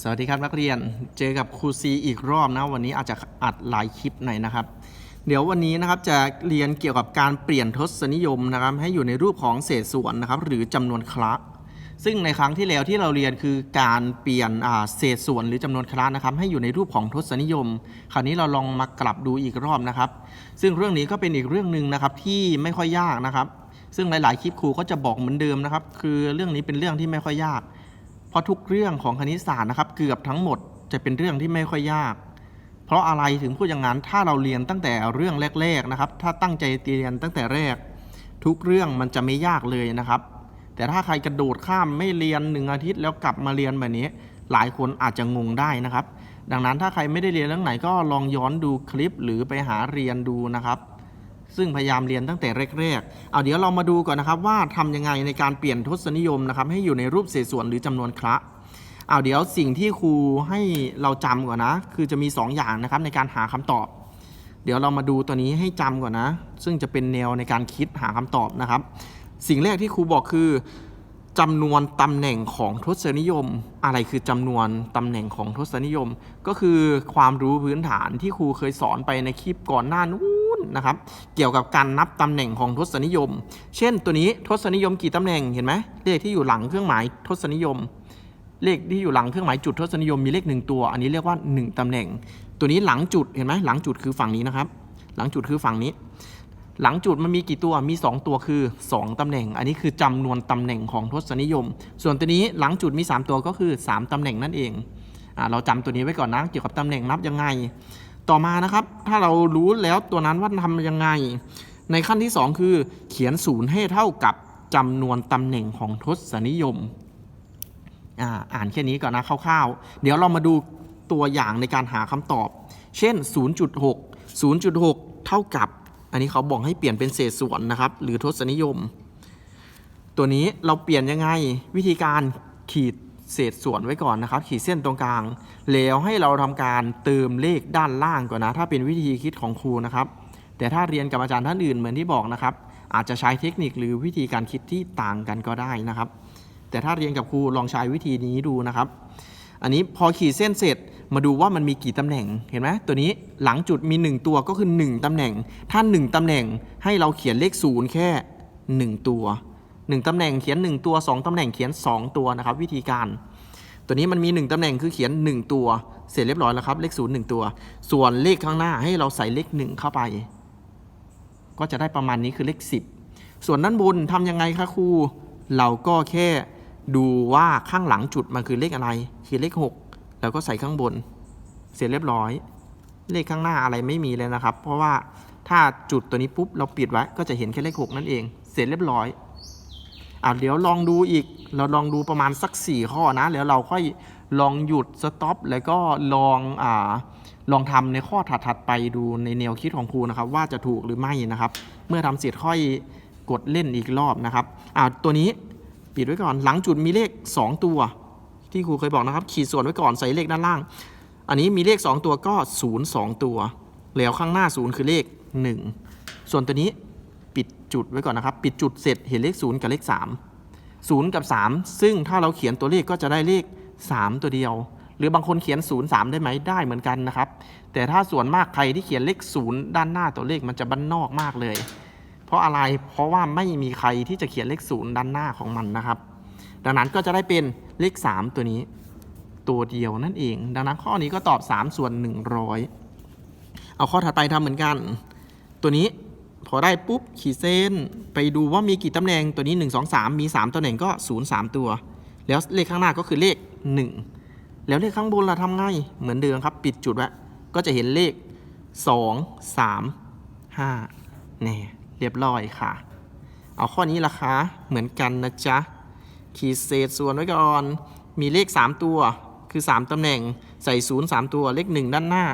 สวัสดีครับนักเรียนเจอกับครูซีอีกรอบนะวันนี้อาจจะอัดหลายคลิปหน่อยนะครับ เดี๋ยววันนี้นะครับจะเรียนเกี่ยวกับการเปลี่ยนทศนิยมนะครับ ให้อยู่ในรูปของเศษส่วนนะครับหรือจำนวนคละซึ่งในครั้งที่แล้วที่เราเรียนคือการเปลี่ยนเศษส่วนหรือจำนวนคละนะครับ ให้อยู่ในรูปของทศนิยม คราวนี้เราลองมากลับดูอีกรอบนะครับ ซึ่งเรื่องนี้ก็เป็นอีกเรื่องหนึ่งนะครับที่ไม่ค่อยยากนะครับ ซึ่งหลาย ๆ คลิปครูก็จะบอกเหมือนเดิมนะครับ คือเรื่องนี้เป็นเรื่องที่ไม่ค่อยยาก เพราะทุกเรื่องของคณิตศาสตร์นะครับ เกือบทั้งหมดจะเป็นเรื่องที่ไม่ค่อยยาก เพราะอะไรถึงพูดอย่างนั้น ถ้าเราเรียนตั้งแต่เรื่องแรกๆนะครับ ถ้าตั้งใจเรียนตั้งแต่แรก ทุกเรื่องมันจะไม่ยากเลยนะครับ แต่ถ้าใครกระโดดข้ามไม่เรียนหนึ่งอาทิตย์แล้วกลับมาเรียนแบบนี้ หลายคนอาจจะงงได้นะครับ ดังนั้นถ้าใครไม่ได้เรียนเรื่องไหนก็ลองย้อนดูคลิปหรือไปหาเรียนดูนะครับ ซึ่งพยายามเรียนตั้งแต่แรกๆ เอาเดี๋ยวเรามาดูก่อนนะครับว่าทำยังไงในการเปลี่ยนทศนิยมนะครับให้อยู่ในรูปเศษส่วนหรือจำนวนคละเอาเดี๋ยวสิ่งที่ครูให้เราจำก่อนนะ คือจะมี 2 อย่างนะครับในการหาคำตอบ เดี๋ยวเรามาดูตัวนี้ให้จำก่อนนะ ซึ่งจะเป็นแนวในการคิดหาคำตอบนะครับ สิ่งแรกที่ครูบอกคือจำนวนตำแหน่งของทศนิยม อะไรคือจำนวนตำแหน่งของทศนิยม ก็คือความรู้พื้นฐานที่ครูเคยสอนไปในคลิปก่อนหน้านู้ นะครับ เกี่ยวกับการนับตำแหน่งของทศนิยม เช่นตัวนี้ทศนิยมกี่ตำแหน่งเห็นไหมเลขที่อยู่หลังเครื่องหมายทศนิยม เลขที่อยู่หลังเครื่องหมายจุดทศนิยมมีเลขหนึ่งตัว อันนี้เรียกว่า 1ตำแหน่ง ตัวนี้หลังจุดเห็นไหมหลังจุดคือฝั่งนี้นะครับ หลังจุดคือฝั่งนี้ หลังจุดมันมีกี่ตัวมี 2 ตัวคือ 2ตำแหน่ง อันนี้คือจำนวนตำแหน่งของทศนิยม ส่วนตัวนี้หลังจุดมี 3 ตัวก็คือ 3ตำแหน่งนั่นเองอเราจำตัวนี้ไว้ก่อนนะเกี่ยวกับตำแหน่งนับยังไง ต่อมานะครับ ถ้าเรารู้แล้วตัวนั้นว่าทำยังไง ในขั้นที่ 2 คือ เขียนศูนย์ให้เท่ากับจำนวนตำแหน่งของทศนิยมอ่าอ่านแค่นี้ก่อนนะคร่าวๆ เดี๋ยวเรามาดูตัวอย่างในการหาคำตอบ เช่น 0.6 0.6 เท่ากับ อันนี้เขาบอกให้เปลี่ยนเป็นเศษส่วนนะครับ หรือทศนิยม ตัวนี้เราเปลี่ยนยังไง วิธีการขีด เศษส่วนไว้ก่อนนะครับ ขีดเส้นตรงกลาง แล้วให้เราทำการเติมเลขด้านล่างก่อนนะ ถ้าเป็นวิธีคิดของครูนะครับ แต่ถ้าเรียนกับอาจารย์ท่านอื่นเหมือนที่บอกนะครับ อาจจะใช้เทคนิคหรือวิธีการคิดที่ต่างกันก็ได้นะครับ แต่ถ้าเรียนกับครูลองใช้วิธีนี้ดูนะครับ อันนี้พอขีดเส้นเสร็จมาดูว่ามันมีกี่ตำแหน่งเห็นไหมตัวนี้หลังจุดมี 1 ตัวก็คือ 1ตำแหน่ง ถ้า 1ตำแหน่งให้เราเขียนเลขศูนย์แค่ 1 ตัว 1ตำแหน่งเขียน 1 ตัว 2ตำแหน่งเขียน 2 ตัวนะครับ วิธีการ ตัวนี้มันมี 1ตำแหน่งคือเขียน 1 ตัว เสร็จเรียบร้อยแล้วครับ เลขศูนย์หนึ่งตัว ส่วนเลขข้างหน้าให้เราใส่เลข 1 เข้าไป ก็จะได้ประมาณนี้คือเลข 10 ส่วนด้านบนทำยังไงคะครู เราก็แค่ดูว่าข้างหลังจุดมันคือเลขอะไร คือเลข 6 แล้วก็ใส่ข้างบน เสร็จเรียบร้อย เลขข้างหน้าอะไรไม่มีเลยนะครับ เพราะว่าถ้าจุดตัวนี้ปุ๊บเราปิดไว้ก็จะเห็นแค่เลข 6 นั่นเอง เสร็จเรียบร้อย อะเดี๋ยวลองดูอีก เราลองดูประมาณสัก 4 ข้อนะ แล้วเราค่อยลองหยุดสต็อปแล้วก็ลองอ่าลองทำในข้อถัดๆไปดูในแนวคิดของครูนะครับ ว่าจะถูกหรือไม่นะครับ เมื่อทำเสร็จค่อยกดเล่นอีกรอบนะครับอ่าตัวนี้ปิดไว้ก่อนหลังจุดมีเลข 2 ตัว ที่ครูเคยบอกนะครับ ขีดส่วนไว้ก่อนใส่เลขด้านล่าง อันนี้มีเลข 2 ตัวก็ 0 2 ตัว แล้วข้างหน้า 0 คือเลข 1 ส่วนตัวนี้ จุดไว้ก่อนนะครับ ปิดจุดเสร็จเห็นเลข 0 กับเลข 3 0 กับ 3 ซึ่งถ้าเราเขียนตัวเลขก็จะได้เลข 3 ตัวเดียว หรือบางคนเขียน 0 3 ได้ไหมได้เหมือนกันนะครับ แต่ถ้าส่วนมากใครที่เขียนเลข 0 ด้านหน้าตัวเลขมันจะบ้านนอกมากเลย เพราะอะไรเพราะว่าไม่มีใครที่จะเขียนเลข 0 ด้านหน้าของมันนะครับ ดังนั้นก็จะได้เป็นเลข 3 ตัวนี้ ตัวเดียวนั่นเอง ดังนั้นข้อนี้ก็ตอบ 3 ส่วน 100 เอาข้อถัดไปทำเหมือนกัน ตัวนี้ พอได้ปุ๊บขีดเส้น ไปดูว่ามีกี่ตำแหน่งตัวนี้ 1 2 3 มี 3ตำแหน่งก็ 0 3 ตัว แล้วเลขข้างหน้าก็คือเลข 1 แล้วเลขข้างบนเราทำไงเหมือนเดิมครับ ปิดจุดไว้ก็จะเห็นเลข 2 3 5แน่เรียบร้อยค่ะ เอาข้อนี้ละคะเหมือนกันนะจ๊ะ ขีดเศษส่วนไว้ก่อน มีเลข 3 ตัวคือ 3ตำแหน่งใส่ 0 3 ตัวเลข 1 ด้านหน้า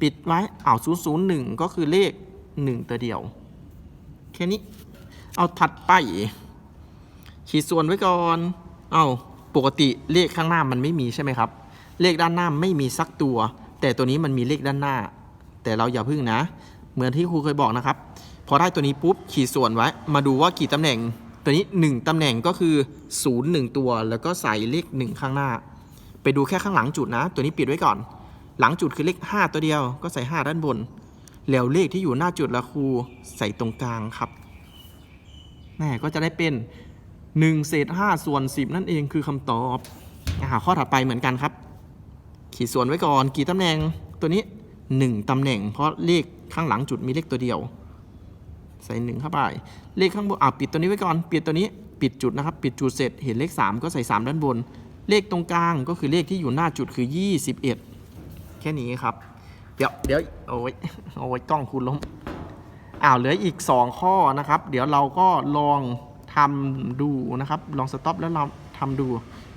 ปิดไว้เอา0 0 1 ก็คือเลข 1 ตัวเดียว แค่นี้ เอาถัดไปขีดส่วนไว้ก่อน เอาปกติเลขข้างหน้ามันไม่มีใช่ไหมครับ เลขด้านหน้าไม่มีสักตัว แต่ตัวนี้มันมีเลขด้านหน้า แต่เราอย่าพึ่งนะ เหมือนที่ครูเคยบอกนะครับ พอได้ตัวนี้ปุ๊บขีดส่วนไว้ มาดูว่ากี่ตำแหน่ง ตัวนี้ 1ตำแหน่งก็คือ0 1ตัว แล้วก็ใส่เลข 1 ข้างหน้า ไปดูแค่ข้างหลังจุดนะ ตัวนี้ปิดไว้ก่อน หลังจุดคือเลข 5 ตัวเดียว ก็ใส่ 5 ด้านบน แล้วเลขที่อยู่หน้าจุดละครูใส่ตรงกลางครับแม่ก็จะได้เป็น 1 เศษ 5 ส่วน 10 นั่นเองคือคำตอบอ่าข้อถัดไปเหมือนกันครับ ขีดส่วนไว้ก่อน กี่ตำแหน่งตัวนี้ 1ตำแหน่ง เพราะเลขข้างหลังจุดมีเลขตัวเดียว ใส่หนึ่งเข้าไป เลขข้างบนอ่าปิดตัวนี้ไว้ก่อน ปิดตัวนี้ ปิดจุดนะครับ ปิดจุดเสร็จ เห็นเลข 3 ก็ใส่ 3 ด้านบน เลขตรงกลางก็คือเลขที่อยู่หน้าจุดคือ 21 แค่นี้ครับ ดี๋ยวเดี๋ยวโอ้ยโอ้ยกล้องคุณล้มอ้าวเหลืออีก 2 ข้อนะครับ เดี๋ยวเราก็ลองทำดูนะครับ ลองสต็อปแล้วเราทำดู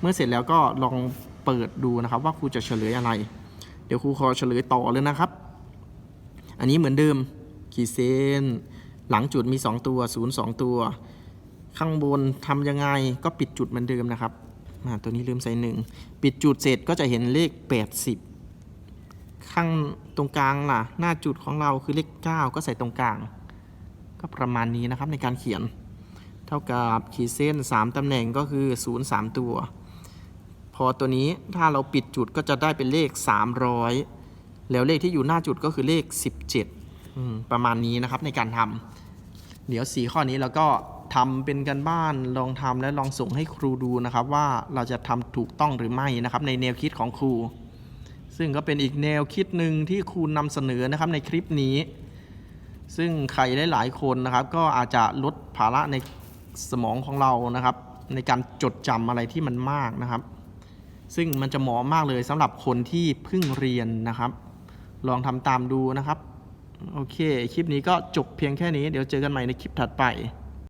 เมื่อเสร็จแล้วก็ลองเปิดดูนะครับ ว่าครูจะเฉลยอะไร เดี๋ยวครูขอเฉลยต่อเลยนะครับ อันนี้เหมือนเดิมขีดเส้นหลังจุดมี 2 ตัว0 2ตัว ข้างบนทำยังไงก็ปิดจุดเหมือนเดิมนะครับอ่าตัวนี้ลืมใส่หนึ่งปิดจุดเสร็จก็จะเห็นเลข 80 ข้างตรงกลางล่ะ หน้าจุดของเราคือเลข 9 ก็ใส่ตรงกลาง ก็ประมาณนี้นะครับในการเขียน เท่ากับขีดเส้น 3ตำแหน่งก็คือ 0 3 ตัว พอตัวนี้ถ้าเราปิดจุดก็จะได้เป็นเลข 300 แล้วเลขที่อยู่หน้าจุดก็คือเลข 17 ประมาณนี้นะครับในการทำเดี๋ยวสีข้อนี้เราก็ทำเป็นกันบ้านลองทำและลองส่งให้ครูดูนะครับ ว่าเราจะทำถูกต้องหรือไม่นะครับ ในแนวคิดของครู ซึ่งก็เป็นอีกแนวคิดหนึ่งที่ครูนำเสนอนะครับในคลิปนี้ ซึ่งใครหลายๆคนนะครับ ก็อาจจะลดภาระในสมองของเรานะครับ ในการจดจำอะไรที่มันมากนะครับ ซึ่งมันจะเหมาะมากเลยสำหรับคนที่เพิ่งเรียนนะครับ ลองทำตามดูนะครับ โอเค คลิปนี้ก็จบเพียงแค่นี้ เดี๋ยวเจอกันใหม่ในคลิปถัดไป